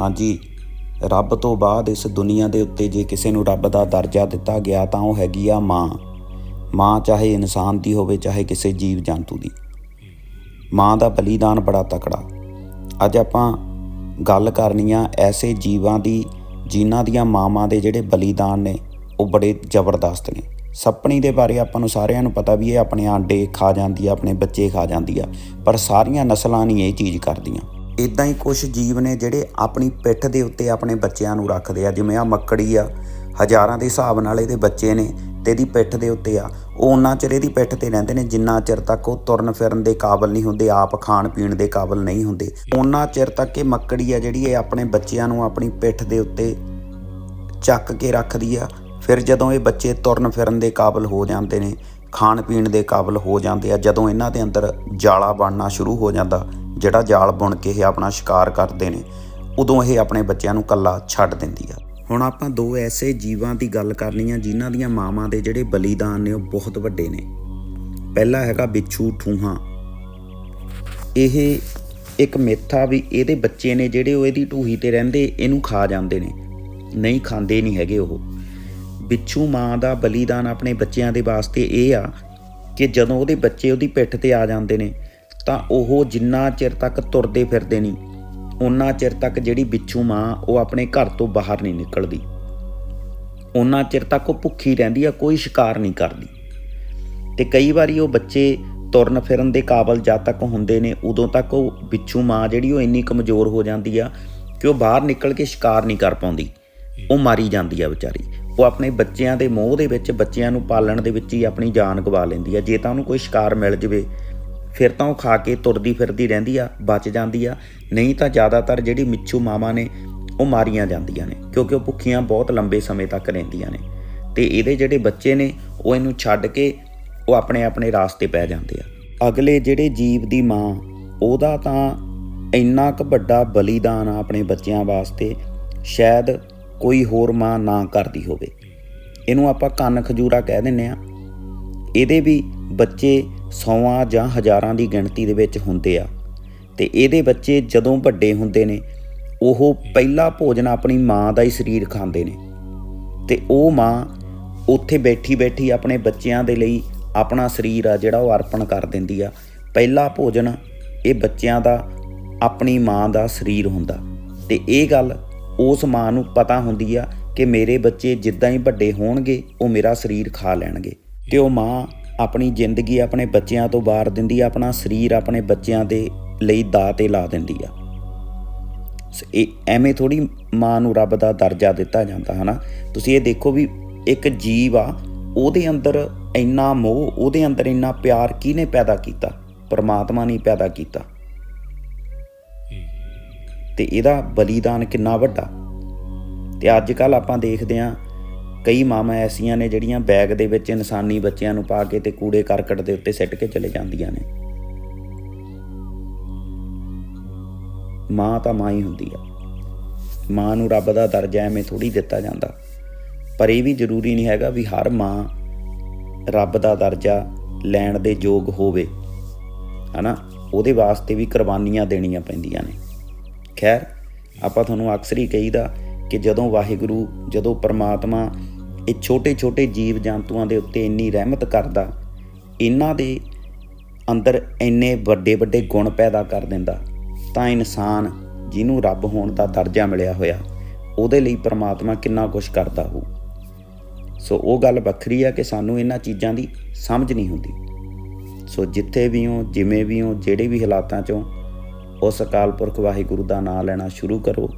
ਹਾਂਜੀ, ਰੱਬ ਤੋਂ ਬਾਅਦ ਇਸ ਦੁਨੀਆ ਦੇ ਉੱਤੇ ਜੇ ਕਿਸੇ ਨੂੰ ਰੱਬ ਦਾ ਦਰਜਾ ਦਿੱਤਾ ਗਿਆ ਤਾਂ ਉਹ ਹੈਗੀ ਆ ਮਾਂ। ਮਾਂ ਚਾਹੇ ਇਨਸਾਨ ਦੀ ਹੋਵੇ, ਚਾਹੇ ਕਿਸੇ ਜੀਵ ਜੰਤੂ ਦੀ। ਮਾਂ ਦਾ ਬਲੀਦਾਨ ਬੜਾ ਤਕੜਾ। ਅੱਜ ਆਪਾਂ ਗੱਲ ਕਰਨੀ ਆ ਐਸੇ ਜੀਵਾਂ ਦੀ, ਜਿਨ੍ਹਾਂ ਦੀਆਂ ਮਾਵਾਂ ਦੇ ਜਿਹੜੇ ਬਲੀਦਾਨ ਨੇ, ਉਹ ਬੜੇ ਜ਼ਬਰਦਸਤ ਨੇ। ਸੱਪਣੀ ਦੇ ਬਾਰੇ ਆਪਾਂ ਨੂੰ ਸਾਰਿਆਂ ਨੂੰ ਪਤਾ ਵੀ ਇਹ ਆਪਣੇ ਆਂਡੇ ਖਾ ਜਾਂਦੀ ਆ, ਆਪਣੇ ਬੱਚੇ ਖਾ ਜਾਂਦੀ ਆ, ਪਰ ਸਾਰੀਆਂ ਨਸਲਾਂ ਨਹੀਂ ਇਹ ਚੀਜ਼ ਕਰਦੀਆਂ। ਇਦਾਂ ਹੀ ਕੁਝ ਜੀਵ ਨੇ ਜਿਹੜੇ ਆਪਣੀ ਪਿੱਠ ਦੇ ਉੱਤੇ ਆਪਣੇ ਬੱਚਿਆਂ ਨੂੰ ਰੱਖਦੇ ਆ, ਜਿਵੇਂ ਆ ਮੱਕੜੀ ਆ, ਹਜ਼ਾਰਾਂ ਦੇ ਹਿਸਾਬ ਨਾਲ ਇਹਦੇ ਬੱਚੇ ਨੇ ਤੇ ਇਹਦੀ ਪਿੱਠ ਦੇ ਉੱਤੇ ਆ। ਉਹ ਉਹਨਾਂ ਚਿਰ ਇਹਦੀ ਪਿੱਠ ਤੇ ਰਹਿੰਦੇ ਨੇ, ਜਿੰਨਾ ਚਿਰ ਤੱਕ ਉਹ ਤੁਰਨ ਫਿਰਨ ਦੇ ਕਾਬਿਲ ਨਹੀਂ ਹੁੰਦੇ, ਆਪ ਖਾਣ ਪੀਣ ਦੇ ਕਾਬਿਲ ਨਹੀਂ ਹੁੰਦੇ। ਉਹਨਾਂ ਚਿਰ ਤੱਕ ਇਹ ਮੱਕੜੀ ਆ ਜਿਹੜੀ ਇਹ ਆਪਣੇ ਬੱਚਿਆਂ ਨੂੰ ਆਪਣੀ ਪਿੱਠ ਦੇ ਉੱਤੇ ਚੱਕ ਕੇ ਰੱਖਦੀ ਆ, ਫਿਰ ਜਦੋਂ ਇਹ ਬੱਚੇ ਤੁਰਨ ਫਿਰਨ ਦੇ ਕਾਬਿਲ ਹੋ ਜਾਂਦੇ ਨੇ, ਖਾਣ ਪੀਣ ਦੇ ਕਾਬਿਲ ਹੋ ਜਾਂਦੇ ਆ, ਜਦੋਂ ਇਹਨਾਂ ਦੇ ਅੰਦਰ ਜਾਲਾ ਬਣਨਾ ਸ਼ੁਰੂ ਹੋ ਜਾਂਦਾ ਜਿਹੜਾ ਜਾਲ ਬੁਣ ਕੇ ਇਹ ਆਪਣਾ ਸ਼ਿਕਾਰ ਕਰਦੇ ਨੇ, ਉਦੋਂ ਇਹ ਆਪਣੇ ਬੱਚਿਆਂ ਨੂੰ ਕੱਲਾ ਛੱਡ ਦਿੰਦੀ ਆ। ਹੁਣ ਆਪਾਂ ਦੋ ਐਸੇ ਜੀਵਾਂ ਦੀ ਗੱਲ ਕਰਨੀ ਆ, ਜਿਨ੍ਹਾਂ ਦੀਆਂ ਮਾਵਾਂ ਦੇ ਜਿਹੜੇ ਬਲੀਦਾਨ ਨੇ, ਉਹ ਬਹੁਤ ਵੱਡੇ ਨੇ। ਪਹਿਲਾ ਹੈਗਾ ਬਿੱਛੂ ਠੂਹਾਂ। ਇਹ ਇੱਕ ਮੇਥਾ ਵੀ ਇਹਦੇ ਬੱਚੇ ਨੇ, ਜਿਹੜੇ ਉਹ ਇਹਦੀ ਢੂਹੀ ਤੇ ਰਹਿੰਦੇ, ਇਹਨੂੰ ਖਾ ਜਾਂਦੇ ਨੇ। ਨਹੀਂ ਖਾਂਦੇ ਨਹੀਂ ਹੈਗੇ ਉਹ। ਬਿੱਛੂ ਮਾਂ ਦਾ ਬਲੀਦਾਨ ਆਪਣੇ ਬੱਚਿਆਂ ਦੇ ਵਾਸਤੇ ਇਹ ਆ ਕਿ ਜਦੋਂ ਉਹਦੇ ਬੱਚੇ ਉਹਦੀ ਪਿੱਠ ਤੇ ਆ ਜਾਂਦੇ ਨੇ ਤਾਂ ਉਹ ਜਿੰਨਾ ਚਿਰ ਤੱਕ ਤੁਰਦੇ ਫਿਰਦੇ ਨਹੀਂ, ਉਹਨਾਂ ਚਿਰ ਤੱਕ ਜਿਹੜੀ ਬਿੱਛੂ ਮਾਂ ਉਹ ਆਪਣੇ ਘਰ ਤੋਂ ਬਾਹਰ ਨਹੀਂ ਨਿਕਲਦੀ। ਉਹਨਾਂ ਚਿਰ ਤੱਕ ਉਹ ਭੁੱਖੀ ਰਹਿੰਦੀ ਆ, ਕੋਈ ਸ਼ਿਕਾਰ ਨਹੀਂ ਕਰਦੀ। ਤੇ ਕਈ ਵਾਰੀ ਉਹ ਬੱਚੇ ਤੁਰਨ ਫਿਰਨ ਦੇ ਕਾਬਲ ਜਦ ਤੱਕ ਹੁੰਦੇ ਨੇ, ਉਦੋਂ ਤੱਕ ਉਹ ਬਿੱਛੂ ਮਾਂ ਜਿਹੜੀ ਉਹ ਇੰਨੀ ਕਮਜ਼ੋਰ ਹੋ ਜਾਂਦੀ ਆ ਕਿ ਉਹ ਬਾਹਰ ਨਿਕਲ ਕੇ ਸ਼ਿਕਾਰ ਨਹੀਂ ਕਰ ਪਾਉਂਦੀ। ਉਹ ਮਾਰੀ ਜਾਂਦੀ ਆ ਵਿਚਾਰੀ। ਉਹ ਆਪਣੇ ਬੱਚਿਆਂ ਦੇ ਮੋਹ ਦੇ ਵਿੱਚ, ਬੱਚਿਆਂ ਨੂੰ ਪਾਲਣ ਦੇ ਵਿੱਚ ਹੀ ਆਪਣੀ ਜਾਨ ਗਵਾ ਲੈਂਦੀ ਆ। ਜੇ ਤਾਂ ਉਹਨੂੰ ਕੋਈ ਸ਼ਿਕਾਰ ਮਿਲ ਜਵੇ ਫਿਰ ਤਾਂ ਉਹ ਖਾ ਕੇ ਤੁਰਦੀ ਫਿਰਦੀ ਰਹਿੰਦੀ ਆ, ਬਚ ਜਾਂਦੀ ਆ। ਨਹੀਂ ਤਾਂ ਜ਼ਿਆਦਾਤਰ ਜਿਹੜੀ ਮਿੱਛੂ ਮਾਵਾਂ ਨੇ, ਉਹ ਮਾਰੀਆਂ ਜਾਂਦੀਆਂ ਨੇ, ਕਿਉਂਕਿ ਉਹ ਭੁੱਖੀਆਂ ਬਹੁਤ ਲੰਬੇ ਸਮੇਂ ਤੱਕ ਰਹਿੰਦੀਆਂ ਨੇ। ਤੇ ਇਹਦੇ ਜਿਹੜੇ ਬੱਚੇ ਨੇ, ਉਹ ਇਹਨੂੰ ਛੱਡ ਕੇ ਉਹ ਆਪਣੇ ਆਪਣੇ ਰਾਸਤੇ ਪੈ ਜਾਂਦੇ ਆ। ਅਗਲੇ ਜਿਹੜੇ ਜੀਵ ਦੀ ਮਾਂ, ਉਹਦਾ ਤਾਂ ਇੰਨਾ ਕੁ ਵੱਡਾ ਬਲੀਦਾਨ ਆ ਆਪਣੇ ਬੱਚਿਆਂ ਵਾਸਤੇ, ਸ਼ਾਇਦ ਕੋਈ ਹੋਰ ਮਾਂ ਨਾ ਕਰਦੀ ਹੋਵੇ। ਇਹਨੂੰ ਆਪਾਂ ਕੰਨ ਖਜੂਰਾ ਕਹਿ ਦਿੰਨੇ ਆ। ਇਹਦੇ ਵੀ ਬੱਚੇ ਸੌਆਂ ਜਾਂ ਹਜ਼ਾਰਾਂ ਦੀ ਗਿਣਤੀ ਦੇ ਵਿੱਚ ਹੁੰਦੇ ਆ। ਤੇ ਇਹਦੇ ਬੱਚੇ ਜਦੋਂ ਵੱਡੇ ਹੁੰਦੇ ਨੇ, ਉਹ ਪਹਿਲਾ ਭੋਜਨ ਆਪਣੀ ਮਾਂ ਦਾ ਹੀ ਸਰੀਰ ਖਾਂਦੇ ਨੇ। ਤੇ ਉਹ ਮਾਂ ਉੱਥੇ ਬੈਠੀ ਬੈਠੀ ਆਪਣੇ ਬੱਚਿਆਂ ਦੇ ਲਈ ਆਪਣਾ ਸਰੀਰ ਆ ਜਿਹੜਾ ਉਹ ਅਰਪਣ ਕਰ ਦਿੰਦੀ ਆ। ਪਹਿਲਾ ਭੋਜਨ ਇਹ ਬੱਚਿਆਂ ਦਾ, ਆਪਣੀ ਮਾਂ ਦਾ ਸਰੀਰ ਹੁੰਦਾ। ਤੇ ਇਹ ਗੱਲ ਉਸ ਮਾਂ ਨੂੰ ਪਤਾ ਹੁੰਦੀ ਆ ਕਿ ਮੇਰੇ ਬੱਚੇ ਜਿੱਦਾਂ ਹੀ ਵੱਡੇ ਹੋਣਗੇ, ਉਹ ਮੇਰਾ ਸਰੀਰ ਖਾ ਲੈਣਗੇ। ਤੇ ਉਹ ਮਾਂ ਆਪਣੀ ਜ਼ਿੰਦਗੀ ਆਪਣੇ ਬੱਚਿਆਂ ਤੋਂ ਵਾਰ ਦਿੰਦੀ ਆ ਆਪਣਾ ਸਰੀਰ ਆਪਣੇ ਬੱਚਿਆਂ ਦੇ ਲਈ ਦਾਅ ਤੇ ਲਾ ਦਿੰਦੀ ਆ। ਇਹ ਐਵੇਂ ਥੋੜੀ ਮਾਂ ਨੂੰ ਰੱਬ ਦਾ ਦਰਜਾ ਦਿੱਤਾ ਜਾਂਦਾ ਹਨਾ? ਤੁਸੀਂ ਇਹ ਦੇਖੋ ਵੀ ਇੱਕ ਜੀਵ ਆ ਉਹਦੇ ਅੰਦਰ ਇੰਨਾ ਮੋਹ ਉਹਦੇ ਅੰਦਰ ਇੰਨਾ ਪਿਆਰ ਕਿਹਨੇ ਪੈਦਾ ਕੀਤਾ? ਪਰਮਾਤਮਾ ਨੇ ਪੈਦਾ ਕੀਤਾ। ਤੇ ਇਹਦਾ ਬਲੀਦਾਨ ਕਿੰਨਾ ਵੱਡਾ। ਤੇ ਅੱਜ ਕੱਲ ਆਪਾਂ ਦੇਖਦੇ ਆਂ ਕਈ ਮਾਵਾਂ ਐਸੀਆਂ ਨੇ ਜਿਹੜੀਆਂ ਬੈਗ ਦੇ ਵਿੱਚ ਇਨਸਾਨੀ ਬੱਚਿਆਂ ਨੂੰ ਪਾ ਕੇ ਤੇ ਕੂੜੇ ਕਰਕਟ ਦੇ ਉੱਤੇ ਸਿੱਟ ਕੇ ਚਲੇ ਜਾਂਦੀਆਂ ਨੇ। ਮਾਂ ਤਾਂ ਮਾਂ ਹੀ ਹੁੰਦੀ ਆ। ਮਾਂ ਨੂੰ ਰੱਬ ਦਾ ਦਰਜਾ ਐਵੇਂ ਥੋੜੀ ਦਿੱਤਾ ਜਾਂਦਾ। ਪਰ ਇਹ ਵੀ ਜ਼ਰੂਰੀ ਨਹੀਂ ਹੈਗਾ ਵੀ ਹਰ ਮਾਂ ਰੱਬ ਦਾ ਦਰਜਾ ਲੈਣ ਦੇ ਯੋਗ ਹੋਵੇ। ਹਨਾ? ਉਹਦੇ ਵਾਸਤੇ ਵੀ ਕੁਰਬਾਨੀਆਂ ਦੇਣੀਆਂ ਪੈਂਦੀਆਂ ਨੇ। ਖੈਰ, ਆਪਾਂ ਤੁਹਾਨੂੰ ਅਕਸਰ ਹੀ ਕਹੀਦਾ ਕਿ ਜਦੋਂ ਵਾਹਿਗੁਰੂ, ਜਦੋਂ ਪਰਮਾਤਮਾ ਇਹ ਛੋਟੇ-ਛੋਟੇ ਜੀਵ ਜੰਤੂਆਂ ਦੇ ਉੱਤੇ ਇੰਨੀ ਰਹਿਮਤ ਕਰਦਾ, ਇਹਨਾਂ ਦੇ ਅੰਦਰ ਇੰਨੇ ਵੱਡੇ-ਵੱਡੇ ਗੁਣ ਪੈਦਾ ਕਰ ਦਿੰਦਾ, ਤਾਂ ਇਨਸਾਨ ਜਿਹਨੂੰ ਰੱਬ ਹੋਣ ਦਾ ਦਰਜਾ ਮਿਲਿਆ ਹੋਇਆ, ਉਹਦੇ ਲਈ ਪ੍ਰਮਾਤਮਾ ਕਿੰਨਾ ਕੁਝ ਕਰਦਾ ਹੋ ਸੋ ਉਹ ਗੱਲ ਵੱਖਰੀ ਆ ਕਿ ਸਾਨੂੰ ਇਹਨਾਂ ਚੀਜ਼ਾਂ ਦੀ ਸਮਝ ਨਹੀਂ ਹੁੰਦੀ। ਸੋ ਜਿੱਥੇ ਵੀ ਹੋ, ਜਿਵੇਂ ਵੀ ਹੋ, ਜਿਹੜੇ ਵੀ ਹਾਲਾਤਾਂ 'ਚੋਂ, ਉਸ ਅਕਾਲ ਪੁਰਖ ਵਾਹਿਗੁਰੂ ਦਾ ਨਾਮ ਲੈਣਾ ਸ਼ੁਰੂ ਕਰੋ।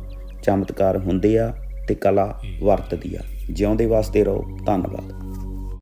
ਚਮਤਕਾਰ ਹੁੰਦੇ ਆ ਤੇ ਕਲਾ ਵਰਤਦੀ ਆ। ਜਿਉਂਦੇ ਵਾਸਤੇ ਰਹੋ। ਧੰਨਵਾਦ।